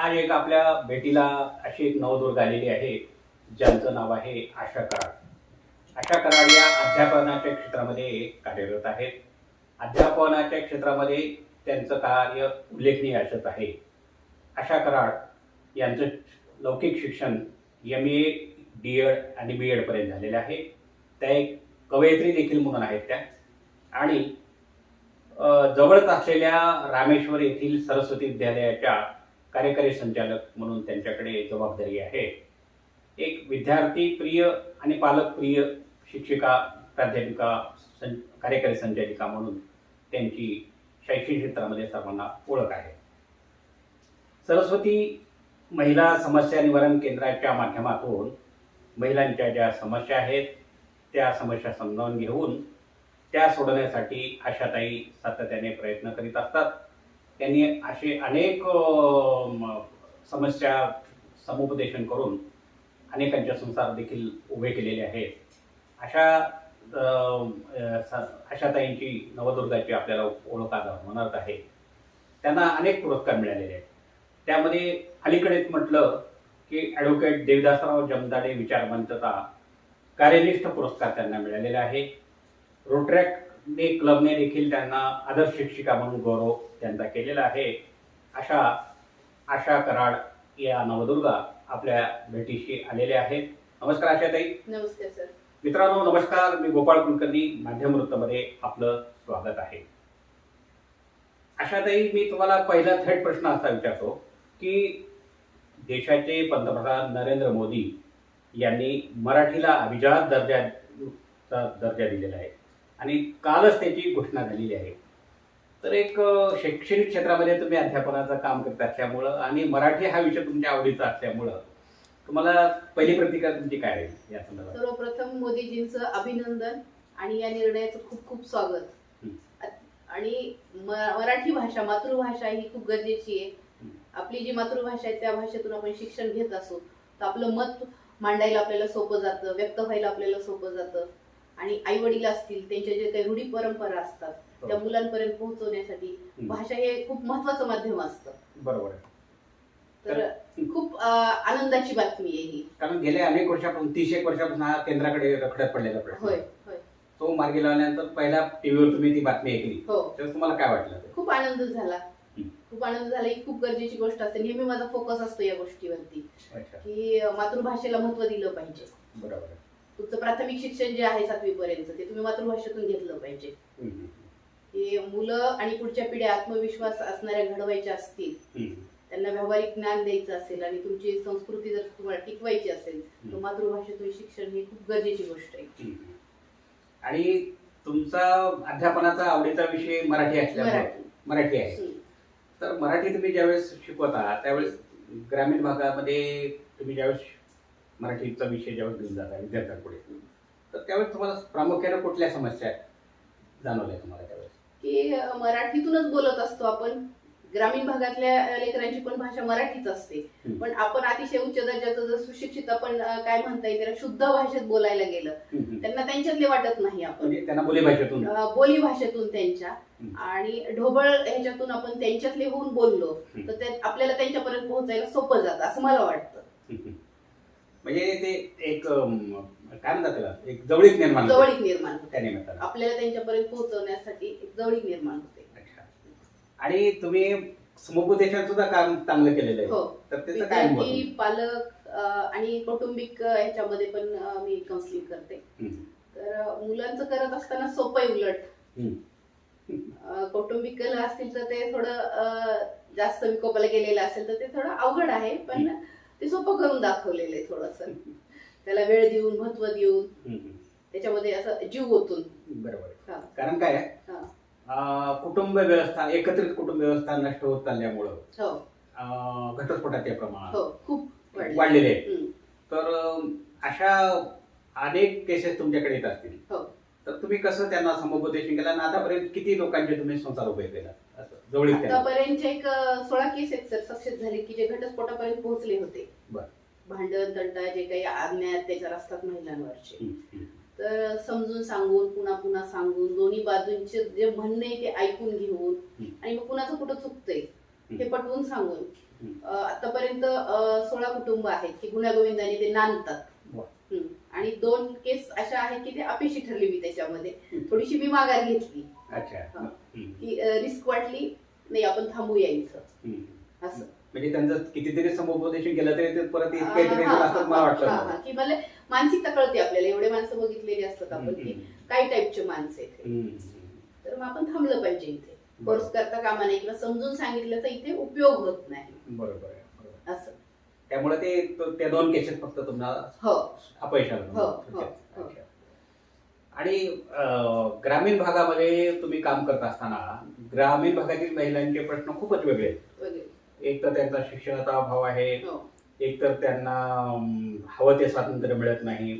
आज एक आपल्या भेटीला अशी एक नवदुर्ग आलेली आहे ज्यांचं नाव आहे आशा कराड. आशा कराड या अध्यापनाच्या क्षेत्रामध्ये कार्यरत आहेत. अध्यापनाच्या क्षेत्रामध्ये त्यांचं कार्य उल्लेखनीय असंच आहे. आशा कराड यांचं लौकिक शिक्षण एम ए डी एड आणि बी एडपर्यंत झालेलं आहे. त्या एक कवयित्री देखील म्हणून आहेत त्या. आणि जवळच असलेल्या रामेश्वर येथील सरस्वती विद्यालयाच्या कार्यकारी संचालक म्हणून त्यांच्याकडे जबाबदारी आहे. एक विद्यार्थी प्रिय आणि पालक प्रिय शिक्षिका प्राध्यापिका सं कार्यकारी संचालिका म्हणून त्यांची शैक्षणिक क्षेत्रामध्ये सर्वांना ओळख आहे. सरस्वती महिला समस्या निवारण केंद्राच्या माध्यमातून महिलांच्या ज्या समस्या आहेत त्या समस्या समजावून घेऊन त्या सोडवण्यासाठी आशाताई सातत्याने प्रयत्न करीत असतात. त्यांनी असे अनेक समस्या समुपदेशन करून अनेकांच्या संसार देखील उभे केलेले आहेत. अशा आशाताईंची नवदुर्गाची आपल्याला ओळख आज होणार आहे. त्यांना अनेक पुरस्कार मिळालेले आहेत. त्यामध्ये अलीकडेच म्हटलं की ॲडव्होकेट देवदासराव जमदाडे विचारवंतता कार्यनिष्ठ पुरस्कार त्यांना मिळालेला आहे. रोट्रॅक रोटरॅक्ट क्लबने देखील त्यांना आदर्श शिक्षिका म्हणून गौरव त्यांचा केलेला आहे. अशा आशा कराड या नवदुर्गा आपल्या भेटीशी आलेले आहेत. नमस्कार आशाताई. नमस्कार सर. मित्रांनो नमस्कार. मी गोपाळ कुलकर्णी माध्यम वृत्तमध्ये आपलं स्वागत आहे. अशातही मी तुम्हाला पहिला थेट प्रश्न असा विचारतो की देशाचे पंतप्रधान नरेंद्र मोदी यांनी मराठीला अभिजात दर्जाचा दर्जा दिलेला आहे. आणि कालच त्याची घोषणा झालेली आहे. तर एक शैक्षणिक क्षेत्रामध्ये तुम्ही अध्यापनाचं काम करत असल्यामुळं आणि मराठी हा विषय तुमच्या आवडीचा असल्यामुळं तुम्हाला पहिली प्रतिक्रिया तुमची काय आहे या संदर्भात? सर्वप्रथम मोदीजींचं अभिनंदन आणि या निर्णयाचं खूप खूप स्वागत. आणि मराठी भाषा मातृभाषा ही खूप गरजेची आहे. आपली जी मातृभाषा आहे त्या भाषेतून आपण शिक्षण घेत असू तर आपलं मत मांडायला आपल्याला सोपं जातं व्यक्त व्हायला आपल्याला सोपं जातं. आणि आई वडील असतील त्यांच्या जे काही रूढी परंपरा असतात त्या हो. मुलांपर्यंत पोहोचवण्यासाठी. भाषा हे खूप महत्वाचं माध्यम असतं. बरोबर तर खूप आनंदाची बातमी आहे ही. कारण गेल्या अनेक वर्षापासून तीस एक वर्षापासून हा केंद्राकडे रखडत पडलेला प्रश्न. होय होय. तो मार्गी लावल्यानंतर पहिल्या टीव्हीवर तुम्ही ती बातमी ऐकली. हो. तर तुम्हाला काय वाटलं खूप आनंद झाला. खूप आनंद झाला. ही खूप गरजेची गोष्ट असते. नेहमी माझा फोकस असतो या गोष्टीवरती. की मातृभाषेला महत्त्व दिलं पाहिजे. बरोबर तुमचं प्राथमिक शिक्षण जे आहे सातवी पर्यंत ते तुम्ही मातृभाषेतून घेतलं पाहिजे. की मुलं आणि पुढच्या पिढ्या आत्मविश्वास असणाऱ्या घडवायच्या असतील त्यांना व्यावहारिक ज्ञान द्यायचं असेल आणि तुमची संस्कृती जर तुम्हाला टिकवायची असेल तर मातृभाषेतून शिक्षण ही खूप गरजेची गोष्ट आहे. आणि तुमचा अध्यापनाचा आवडीचा विषय मराठी असल्यामुळे मराठी. आहे. तर मराठी तुम्ही ज्यावेळेस शिकवता त्यावेळेस ग्रामीण भागामध्ये तुम्ही ज्यावेळेस मराठीचा विषय ज्यावेळेस घेऊन जाता विद्यार्थ्यांपुढे. तर त्यावेळेस तुम्हाला प्रामुख्याने कुठल्या समस्या जाणवल्या तुम्हाला त्यावेळेस? की मराठीतूनच बोलत असतो आपण. ग्रामीण भागातल्या लेकरांची पण भाषा मराठीच असते. पण आपण अतिशय उच्च दर्जाचं जर सुशिक्षित आपण काय म्हणता येईल शुद्ध भाषेत बोलायला गेलं. त्यांना त्यांच्यातले वाटत नाही आपण. म्हणजे त्यांना बोलीभाषेतून अ, बोली भाषेतून त्यांच्या. आणि ढोबळ ह्याच्यातून आपण त्यांच्यातले होऊन बोललो. तर आपल्याला त्यांच्यापर्यंत पोहोचायला सोपं जातं असं मला वाटतं. म्हणजे ते एक काय म्हणतात त्याला? एक जवळीक निर्माण होते. जवळीक निर्माण होते. त्या निमित्तानं. आपल्याला त्यांच्यापर्यंत पोहोचवण्यासाठी एक जवळीक निर्माण होते. अच्छा. आणि तुम्ही समुपदेशात सुद्धा काम चांगलं केलेलं आहे. हो. तर त्याचं काय विद्यार्थी पालक अ, आणि कौटुंबिक अ, ह्याच्यामध्ये पण अ, मी काउन्सिलिंग करते. हम्म. तर अ, मुलांचं करत असताना सोपं आहे उलट. हम्म. अ, कौटुंबिक कला असतील तर ते थोडं अ, जास्त विकोपाला गेलेलं असेल तर ते थोडं अवघड आहे. पण ते सोपं करून दाखवलेलं आहे थोडस त्याला वेळ देऊन महत्त्व देऊन. त्याच्यामध्ये असं जीव ओतून बरोबर. हा. कारण काय आहे? हा. अं, कुटुंब व्यवस्था एकत्रित कुटुंब व्यवस्था नष्ट होत चालल्यामुळं हो अं, घटस्फोटाचे प्रमाण हो खूप वाढलं. वाढलेले आहे हम्म. तर अं, अशा अनेक केसेस तुमच्याकडे येत असतील हो. तर तुम्ही कसं त्यांना समुपदेशन केलं आणि आतापर्यंत किती लोकांचे तुम्ही संसार उभे केला असं जवळीक त्यांना. आतापर्यंत एक अ, सोळा केस आहेत सर सक्सेस झाले की जे घटस्फोटापर्यंत पोहोचले होते बर. भांडण तंटा जे काही अन्याय अत्याचार असतात महिलांवरचे. तर समजून सांगून पुन्हा पुन्हा सांगून दोन्ही बाजूंचे जे म्हणणे आहे ते ऐकून घेऊन. आणि मग कुणाचं कुठं चुकतंय हे पटवून सांगून. अं, आतापर्यंत अं, सोळा कुटुंब आहेत की गुण्यागोविंदाने ते नांदतात वा. आणि दोन केस अशा आहेत की ते अपेक्षित ठरली मी त्याच्यामध्ये. थोडीशी मी माघार घेतली अच्छा. की रिस्क वाटली नाही आपण थांबूया इथं. असं म्हणजे त्यांचं कितीतरी समुपदेशन केलं तरी ते परत काहीतरी मला. हा. की मला मानसिकता कळते आपल्याला एवढे माणसं बघितलेली असतात आपण की. काही टाईपचे माणसं आहेत. तर मग आपण थांबलं पाहिजे इथे. कोर्स करता कामा नाही किंवा समजून सांगितल्याचा इथे उपयोग होत नाही बरोबर. असं त्यामुळे ते तो- त्या दोन केसेस फक्त तुम्हाला हो अपयश आलं. हो, हो, हो. अच्छा. आणि अं, ग्रामीण भागामध्ये तुम्ही काम करत असताना ग्रामीण भागातील महिलांचे प्रश्न खूपच वेगळे आहेत वगैरे एक तर त्यांचा शिक्षणाचा अभाव आहे हो एक तर त्यांना अं, हवं ते स्वातंत्र्य मिळत नाही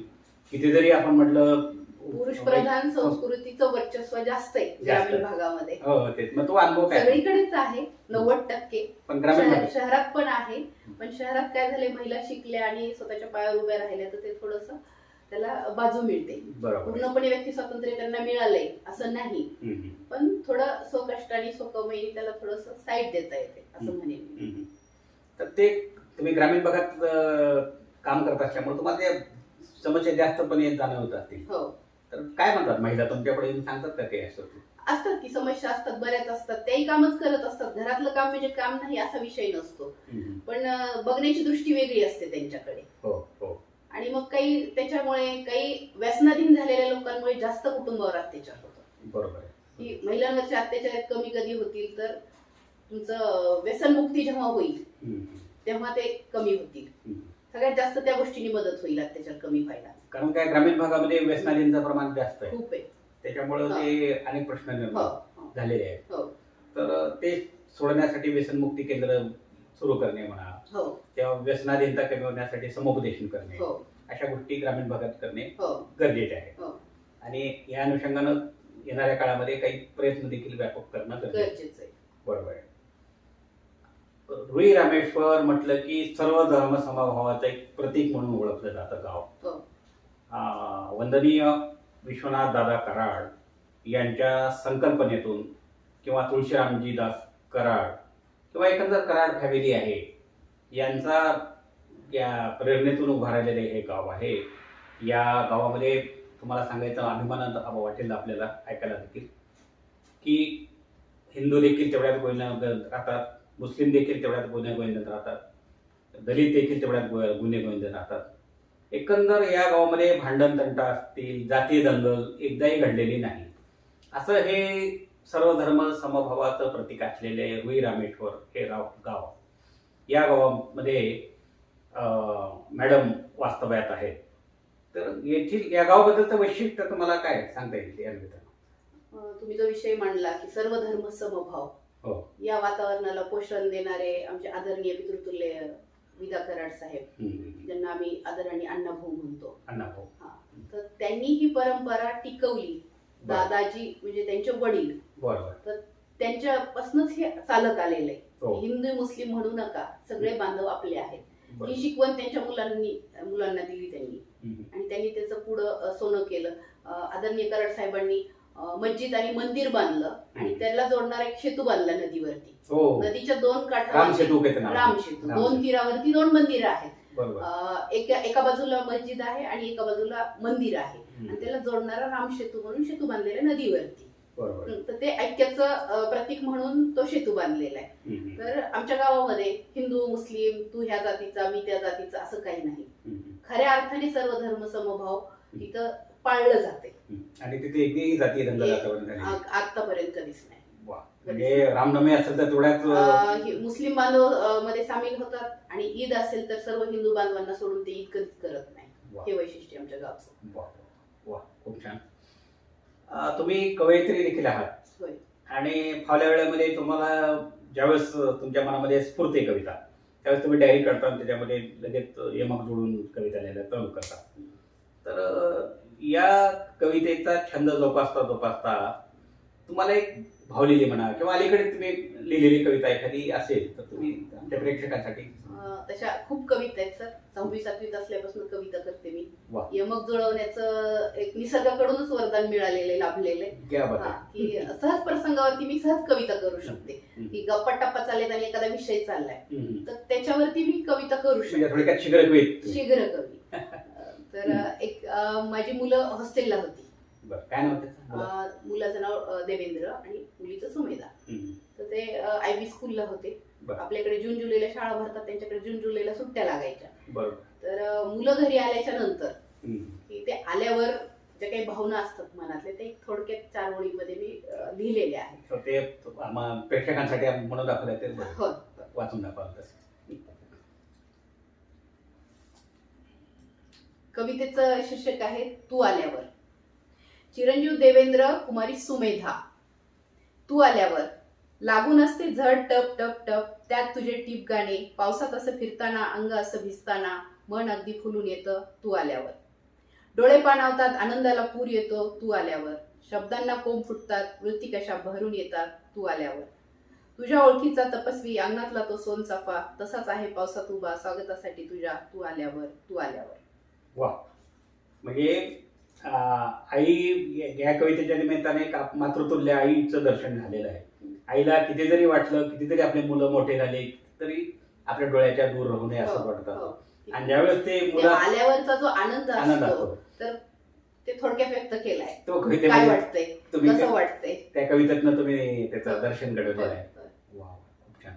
किती जरी आपण म्हटलं पुरुष प्रधान संस्कृतीचं वर्चस्व जास्त आहे ग्रामीण. भागामध्ये. हो हो, तेच. मग तो अनुभव काय? सगळीकडेच आहे नव्वद टक्के. शहरात पण आहे पण शहरात काय झालंय महिला शिकल्या आणि स्वतःच्या पायावर उभ्या राहिल्या तर ते थोडस त्याला बाजू मिळते. पूर्णपणे व्यक्ती स्वातंत्र्य त्यांना मिळालंय असं नाही. पण थोडं स्वकष्टाने स्वकमाईने त्याला थोडस साईड देता येते असं हम्म. म्हणेन मी. हम्म. तर ते तुम्ही ग्रामीण भागात काम करत असल्यामुळे तुम्हाला समस्या जास्तपणे जाणवत असतील. हो. तर काय म्हणतात? महिला तुमच्याकडे येऊन सांगतात का काही असं? असतात की समस्या असतात बऱ्याच असतात. त्याही कामच करत असतात. घरातलं काम म्हणजे काम नाही असा विषय नसतो. हम्म. पण अं, बघण्याची दृष्टी वेगळी असते त्यांच्याकडे. हो हो. आणि मग काही त्याच्यामुळे काही व्यसनाधीन झालेल्या लोकांमुळे जास्त कुटुंबावर अत्याचार होतो बरोबर आहे. की महिलांवरचे अत्याचार कमी कधी होतील तर तुमचं व्यसनमुक्ती जेव्हा होईल हम्म. तेव्हा ते कमी होतील. हम्म. सगळ्यात जास्त त्या गोष्टींनी मदत होईल अत्याचार कमी व्हायला. कारण काय ग्रामीण भागामध्ये व्यसनाधीनचं प्रमाण जास्त आहे. खूप आहे. त्याच्यामुळे ते अनेक प्रश्न हो निर्माण हो झालेले आहेत. हो. तर ते सोडण्यासाठी व्यसनमुक्ती केंद्र सुरू करणे म्हणा किंवा व्यसनाधीनता कमी होण्यासाठी समुपदेशन करणे अशा गोष्टी ग्रामीण भागात करणे गरजेचे आहे. आणि या अनुषंगानं येणाऱ्या काळामध्ये काही प्रयत्न देखील व्यापक करणं. गरजेचं आहे. बरोबर आहे. रुई रामेश्वर म्हटलं की सर्व धर्म समभावाचं एक प्रतीक म्हणून ओळखलं जातं गाव. हो. वंदनीय विश्वनाथ दादा कराड यांच्या संकल्पनेतून किंवा तुळशीरामजी दास कराड किंवा एकंदर कराड फॅमिली आहे यांचा या प्रेरणेतून उभारलेले हे गाव आहे. या गावामध्ये तुम्हाला सांगायचं अभिमानात वाटेल आपल्याला ऐकायला देखील की हिंदू देखील तेवढ्यात गोविंद राहतात. मुस्लिम देखील तेवढ्यात गुनेगोविंद राहतात. दलित देखील तेवढ्यात गो- गुन्हे राहतात. एकंदर या गावामध्ये भांडण तंटा असतील जातीय दंगल एकदाही घडलेली नाही. असं हे सर्व धर्म समभावाचं प्रतीक असलेले रुई रामेश्वर हे गाव गाव. या गावामध्ये मॅडम वास्तव्यात आहेत. तर येथील या गावाबद्दलचं वैशिष्ट्य तुम्हाला काय सांगता येईल या तुम्ही जो विषय मांडला की सर्व धर्म समभाव. या वातावरणाला पोषण देणारे आमचे आदरणीय पितृतुल्य विदा कराड साहेब. ज्यांना आम्ही आदराने अण्णाभाऊ म्हणतो. अण्णा भाऊ तर त्यांनी ही परंपरा टिकवली. दादाजी म्हणजे त्यांचे वडील. बरोबर त्यांच्यापासूनच हे चालत आलेलं आहे. हो. हिंदू मुस्लिम म्हणू नका. सगळे बांधव आपले आहेत. ही शिकवण त्यांच्या मुलांनी मुलांना दिली त्यांनी. आणि त्यांनी त्याचं पुढं सोनं केलं. आदरणीय कराड साहेबांनी मस्जिद आणि मंदिर बांधलं आणि. त्याला जोडणारा एक सेतू बांधला नदीवरती. हो. नदीच्या दोन राम काठावर सेतू घेते ना राम सेतू. राम दोन. तीरावरती दोन मंदिरं आहेत. एका एका बाजूला मस्जिद आहे आणि एका बाजूला मंदिर आहे. आणि त्याला जोडणारा राम सेतू म्हणून सेतू बांधलेला नदीवरती. तर ते ऐक्याचं प्रतीक म्हणून तो सेतू बांधलेला आहे. तर आमच्या गावामध्ये हिंदू मुस्लिम तू ह्या जातीचा मी त्या जातीचा असं काही नाही. खऱ्या अर्थाने सर्व धर्म समभाव. तिथं पाळलं जाते. आणि तिथे एकही जातीय दंगल आतापर्यंत नाही. आतापर्यंत कधीच नाही वा. म्हणजे रामनवमी असेल तर तेवढ्याच हि- मुस्लिम बांधवमध्ये सामील होतात आणि ईद असेल तर सर्व हिंदू बांधवांना सोडून ते ईद कधीच करत नाही. हे वैशिष्ट्य आमच्या गावचं वा खूप छान तुम्ही कवयित्री देखील आहात. आणि फावल्या वेळेमध्ये तुम्हाला ज्यावेळेस तुमच्या मनामध्ये स्फूर्ती कविता त्यावेळेस तुम्ही डायरी करता त्याच्यामध्ये लगेच यमक जोडून कविता लिहायला चालू करता तर या कवितेचा छंद जोपासता जोपासता तुम्हाला एक भावलेली म्हणा किंवा अलीकडे तुम्ही लिहिलेली कविता एखादी असेल तर तुम्ही आमच्या प्रेक्षकांसाठी तशा खूप कविता आहेत सर. सहावी सातवीत असल्यापासून कविता करते मी. यमक जुळवण्याचं एक निसर्गाकडूनच वरदान मिळालेलं लाभलेलं की सहज प्रसंगावरती मी सहज कविता करू शकते. की गप्पा टप्पा चाललेत आणि एखादा विषय चाललाय. तर त्याच्यावरती मी कविता करू म्हणजे शकते. शीघ्र कवी तर एक माझी मुलं हॉस्टेलला होती. बरं काय नाव मुलाचं नाव देवेंद्र आणि मुलीचं सुमेधा. तर ते आय बी स्कूलला होते. आपल्याकडे जून जुलैला शाळा भरतात त्यांच्याकडे जून जुलैला सुट्ट्या लागायच्या. तर मुलं घरी आल्याच्यानंतर. की ते आल्यावर ज्या काही भावना असतात मनातले ते थोडक्यात चार ओळीमध्ये मी अं, लिहिलेले आहेत. प्रेक्षकांसाठी म्हणून दाखवलं. हो. वाचून दाखवलं कवितेचं शीर्षक आहे तू आल्यावर. चिरंजीव देवेंद्र कुमारी सुमेधा. तू आल्यावर. लागून असते झड टप टप टप. त्यात तुझे टीप गाणे. पावसात असं फिरताना अंग असं भिजताना मन अगदी फुलून येतं तू आल्यावर. डोळे पाणावतात आनंदाला पूर येतो तू आल्यावर. शब्दांना कोंब फुटतात वृत्ती कशा भरून येतात तू आल्यावर. तुझ्या ओळखीचा तपस्वी अंगणातला तो सोनचाफा. तसाच आहे पावसात उभा स्वागतासाठी तुझ्या तू आल्यावर तू आल्यावर. म्हणजे आई या- कवितेच्या निमित्ताने एक मातृतुल्य आईचं दर्शन झालेलं आहे. आईला किती जरी वाटलं कितीतरी आपले मुलं मोठे झाले तरी आपल्या डोळ्याच्या दूर राहू नये असं हो, वाटतं. हो. आणि ज्यावेळेस ते त्या मुलं आल्यावरचा जो आनंद आनंद असतो असतो. ते थोडक्यात व्यक्त केलाय. तो काय कवितेमध्ये वाटतंय? तुम्ही कसं त्या- वाटतंय? त्या कवितेतनं तुम्ही त्याचं हो. दर्शन घडवलेलं आहे. वा खूप छान.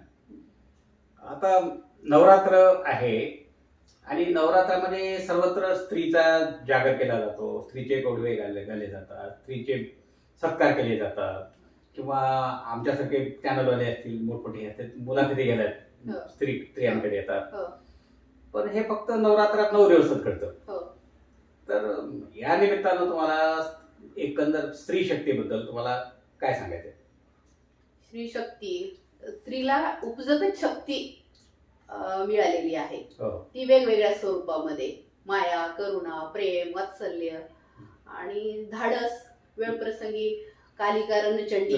आता नवरात्र आहे. आणि नवरात्रामध्ये सर्वत्र स्त्रीचा जागर केला जातो स्त्रीचे गोडवे घाले घाले जातात स्त्रीचे सत्कार केले जातात किंवा आमच्यासारखे चॅनलवाले असतील मोठमोठे असतील मुलाखती हो. गेल्यात स्त्री स्त्रियांकडे येतात हो. पण हे फक्त नवरात्रात नऊ दिवसात घडतं हो. तर या निमित्तानं तुम्हाला एकंदर स्त्री शक्तीबद्दल तुम्हाला काय सांगायचं? श्री शक्ती स्त्रीला उपजतच शक्ती मिळालेली आहे. हो. ती वेगवेगळ्या स्वरूपामध्ये माया करुणा प्रेम वात्सल्य आणि धाडस वेळप्रसंगी कालिका रणचंडी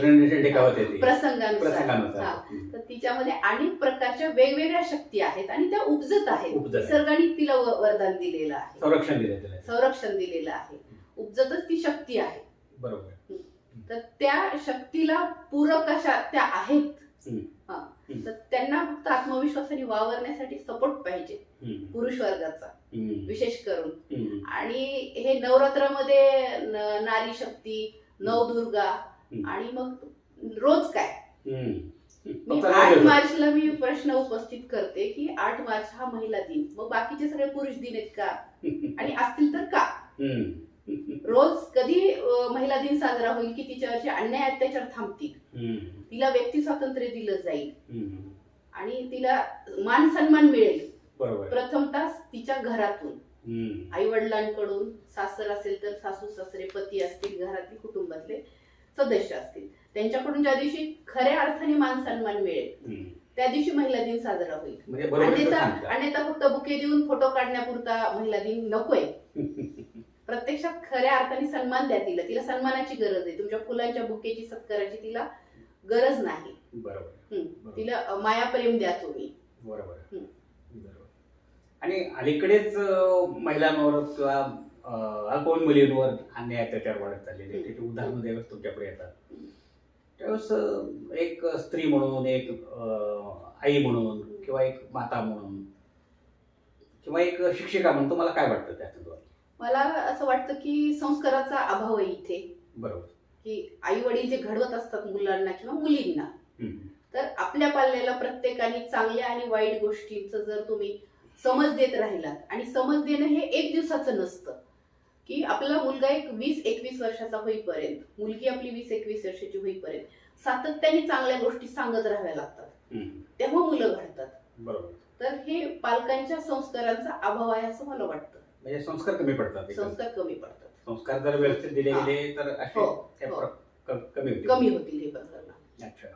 प्रसंगानुसार. तर तिच्यामध्ये अनेक प्रकारच्या वेगवेगळ्या शक्ती आहेत आणि त्या उपजत आहेत. निसर्गाने तिला वरदान दिलेलं आहे. संरक्षण दिलं त्याला संरक्षण दिलेलं आहे. उपजतच ती शक्ती आहे. बरोबर. तर त्या शक्तीला पूरक अशा त्या आहेत. हा. तर त्यांना फक्त आत्मविश्वासाने वावरण्यासाठी सपोर्ट पाहिजे. पुरुष वर्गाचा. विशेष करून. आणि हे नवरात्रामध्ये नारी शक्ती नवदुर्गा. आणि मग रोज काय आठ मार्चला मी प्रश्न उपस्थित करते की आठ मार्च हा महिला दिन मग बाकीचे सगळे पुरुष दिन आहेत का आणि असतील तर का. रोज कधी महिला दिन साजरा होईल की तिच्यावरचे अन्याय अत्याचार थांबतील. तिला व्यक्ती स्वातंत्र्य दिलं जाईल. आणि तिला मान सन्मान मिळेल. प्रथमतः तिच्या घरातून. आई वडिलांकडून सासर असेल तर सासू सासरे पती असतील घरातले कुटुंबातले सदस्य असतील. त्यांच्याकडून ज्या दिवशी खऱ्या अर्थाने मान सन्मान मिळेल. त्या दिवशी महिला दिन साजरा होईल. म्हणजे. अन्यथा फक्त बुके देऊन फोटो काढण्यापुरता महिला दिन नकोय. प्रत्यक्षात खऱ्या अर्थाने सन्मान द्या तिला. तिला सन्मानाची गरज आहे. तुमच्या फुलांच्या बुकेची सत्काराची तिला गरज नाही. बरोबर. तिला माया प्रेम द्या तुम्ही. बरोबर. आणि अलीकडेच महिलांवर किंवा अल्पवयीन मुलींवर अन्याय अत्याचार वाढत चाललेले. त्याचे उदाहरण ज्यावेळेस तुमच्याकडे येतात. त्यावेळेस एक स्त्री म्हणून एक आई म्हणून किंवा एक माता म्हणून किंवा एक शिक्षिका म्हणून तुम्हाला काय वाटतं त्या मला असं वाटतं की संस्काराचा अभाव आहे इथे. बरोबर. की आई वडील जे घडवत असतात मुलांना किंवा मुलींना. तर आपल्या पाल्याला प्रत्येकाने चांगल्या आणि वाईट गोष्टींचं जर तुम्ही समज देत राहिलात आणि समज देणं हे एक दिवसाचं नसतं की आपला मुलगा एक वीस एकवीस वर्षाचा होईपर्यंत मुलगी आपली वीस एकवीस वर्षाची होईपर्यंत सातत्याने चांगल्या गोष्टी सांगत राहाव्या लागतात. तेव्हा मुलं घडतात बरोबर तर हे पालकांच्या संस्कारांचा अभाव आहे असं मला वाटतं म्हणजे संस्कार कमी पडतात. संस्कार कमी पडतात संस्कार जर व्यवस्थित दिले. गेले तर असे हो, त्या हो. कमी होतील कमी होतील हे प्रकरण अच्छा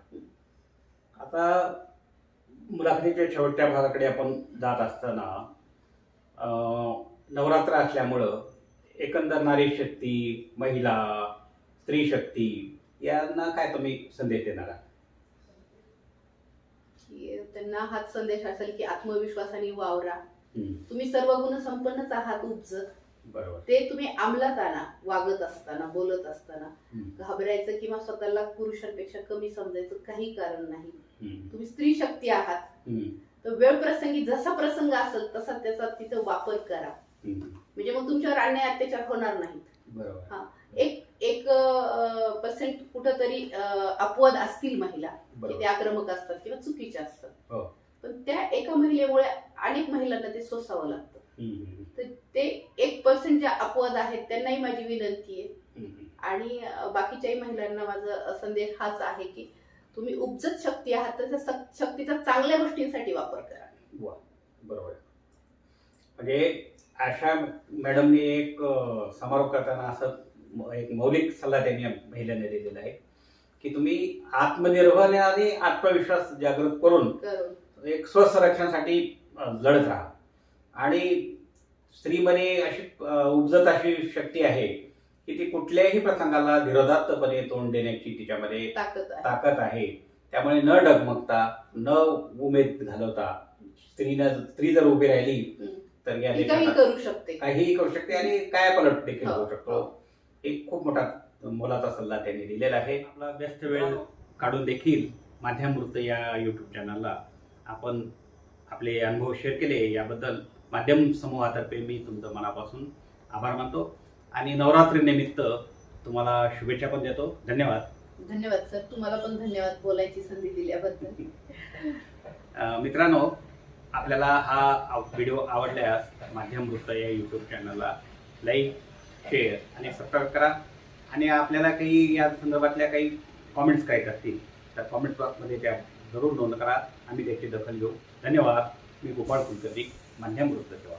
आता मुलाखतीच्या शेवटच्या भागाकडे आपण जात असताना नवरात्र असल्यामुळं एकंदर नारी शक्ती महिला स्त्री शक्ती यांना काय तुम्ही संदेश देणार आहात? त्यांना हाच संदेश असेल की आत्मविश्वासाने वावरा. तुम्ही सर्व गुण संपन्नच आहात बरोबर. ते तुम्ही अंमलात आणा वागत असताना बोलत असताना. घाबरायचं किंवा स्वतःला पुरुषांपेक्षा कमी समजायचं काही कारण नाही. तुम्ही स्त्री शक्ती आहात. तर वेळ प्रसंगी जसा प्रसंग असेल तसा त्याचा तिथं वापर करा. म्हणजे मग तुमच्यावर अन्याय अत्याचार होणार नाहीत. बरोबर. एक एक पर्सेंट कुठंतरी अपवाद असतील महिला. ते आक्रमक असतात किंवा चुकीच्या असतात. हो. पण त्या एका महिलेमुळे अनेक महिलांना ते सोसावं लागतं. तर ते एक पर्सेंट ज्या अपवाद आहेत त्यांनाही माझी विनंती आहे. आणि बाकीच्याही महिलांना माझा संदेश हाच आहे की तुम्ही उपजत शक्ती आहात तर त्या शक्तीचा चांगल्या गोष्टींसाठी वापर करा. बरोबर. म्हणजे आशा मॅडमनी एक समारोप करताना असं एक मौलिक सल्ला त्यांनी महिलांना दिलेला आहे की तुम्ही आत्मनिर्भर आणि आत्मविश्वास जागृत करून. एक स्वसंरक्षणासाठी लढत राहा. आणि स्त्रीमध्ये अशी उपजत अशी शक्ती आहे की ती कुठल्याही प्रसंगाला धीरोदात्तपणे तोंड देण्याची तिच्यामध्ये ताकद आहे. त्यामुळे न डगमगता न उमेद घालवता स्त्रीनं स्त्री जर उभी राहिली. तर या करू शकते. काहीही करू शकते आणि काय पलट देखील हो, होऊ शकतो. एक खूप मोठा मोलाचा सल्ला त्यांनी दिलेला आहे. आपला व्यस्त वेळ काढून देखील माध्यमवृत्त या युट्यूब चॅनलला आपण आपले अनुभव शेअर केले याबद्दल माध्यम समूहातर्फे मी तुमचं मनापासून आभार मानतो आणि नवरात्री निमित्त तुम्हाला शुभेच्छा पण देतो. धन्यवाद. धन्यवाद सर. तुम्हाला पण धन्यवाद बोलायची संधी दिल्याबद्दल. मित्रांनो आपल्याला हा व्हिडिओ आवडल्यास माध्यम वृत्त या यूट्यूब चॅनलला लाईक शेअर आणि सबस्क्राईब करा. आणि आपल्याला काही या संदर्भातल्या काही कॉमेंट्स काही असतील तर कॉमेंट बॉक्समध्ये त्या जरूर नोंद करा. आम्ही त्याची दखल घेऊ. धन्यवाद. मी गोपाळ कुलकर्णी. माध्यम वृत्त सेवा